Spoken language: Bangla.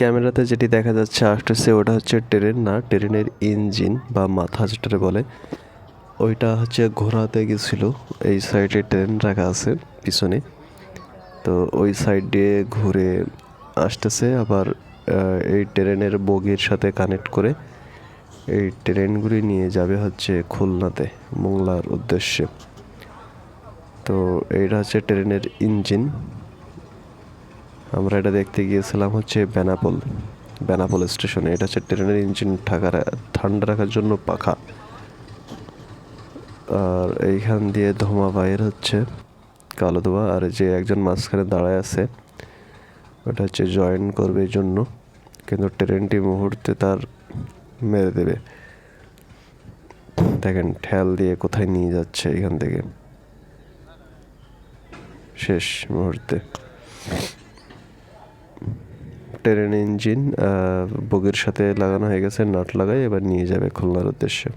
ক্যামেরাতে যেটি দেখা যাচ্ছে আসতেছে, ওটা হচ্ছে ট্রেন না, ট্রেনের ইঞ্জিন বা মাথা যেটারে বলে। ওইটা হচ্ছে ঘোরাতে গেছিল, এই সাইডে ট্রেন রাখা আছে পিছনে। তো ওই সাইড দিয়ে ঘুরে আসতেছে, আবার এই ট্রেনের বগির সাথে কানেক্ট করে এই ট্রেনগুলি নিয়ে যাবে হচ্ছে খুলনাতে, মোংলার উদ্দেশ্যে। তো এইটা হচ্ছে ট্রেনের ইঞ্জিন। আমরা এটা দেখতে গিয়েছিলাম হচ্ছে বেনাপোল বেনাপোল স্টেশনে। এটা হচ্ছে ট্রেনের ইঞ্জিন ঠাকা ঠান্ডা রাখার জন্য পাখা। আর এইখান দিয়ে ধোঁয়া বাইর হচ্ছে কালো ধোঁয়া আর যে একজন মাঝখানে দাঁড়ায় আছে, ওটা হচ্ছে জয়েন করবে এই জন্য। কিন্তু ট্রেনটি মুহূর্তে তার মেরে দেবে। দেখেন, ঠেল দিয়ে কোথায় নিয়ে যাচ্ছে এখান থেকে। শেষ মুহূর্তে। ট্রেন ইঞ্জিন বগির সাথে লাগানো হয়ে গেছে নাট লাগাই এবার নিয়ে যাবে খুলনার উদ্দেশ্যে।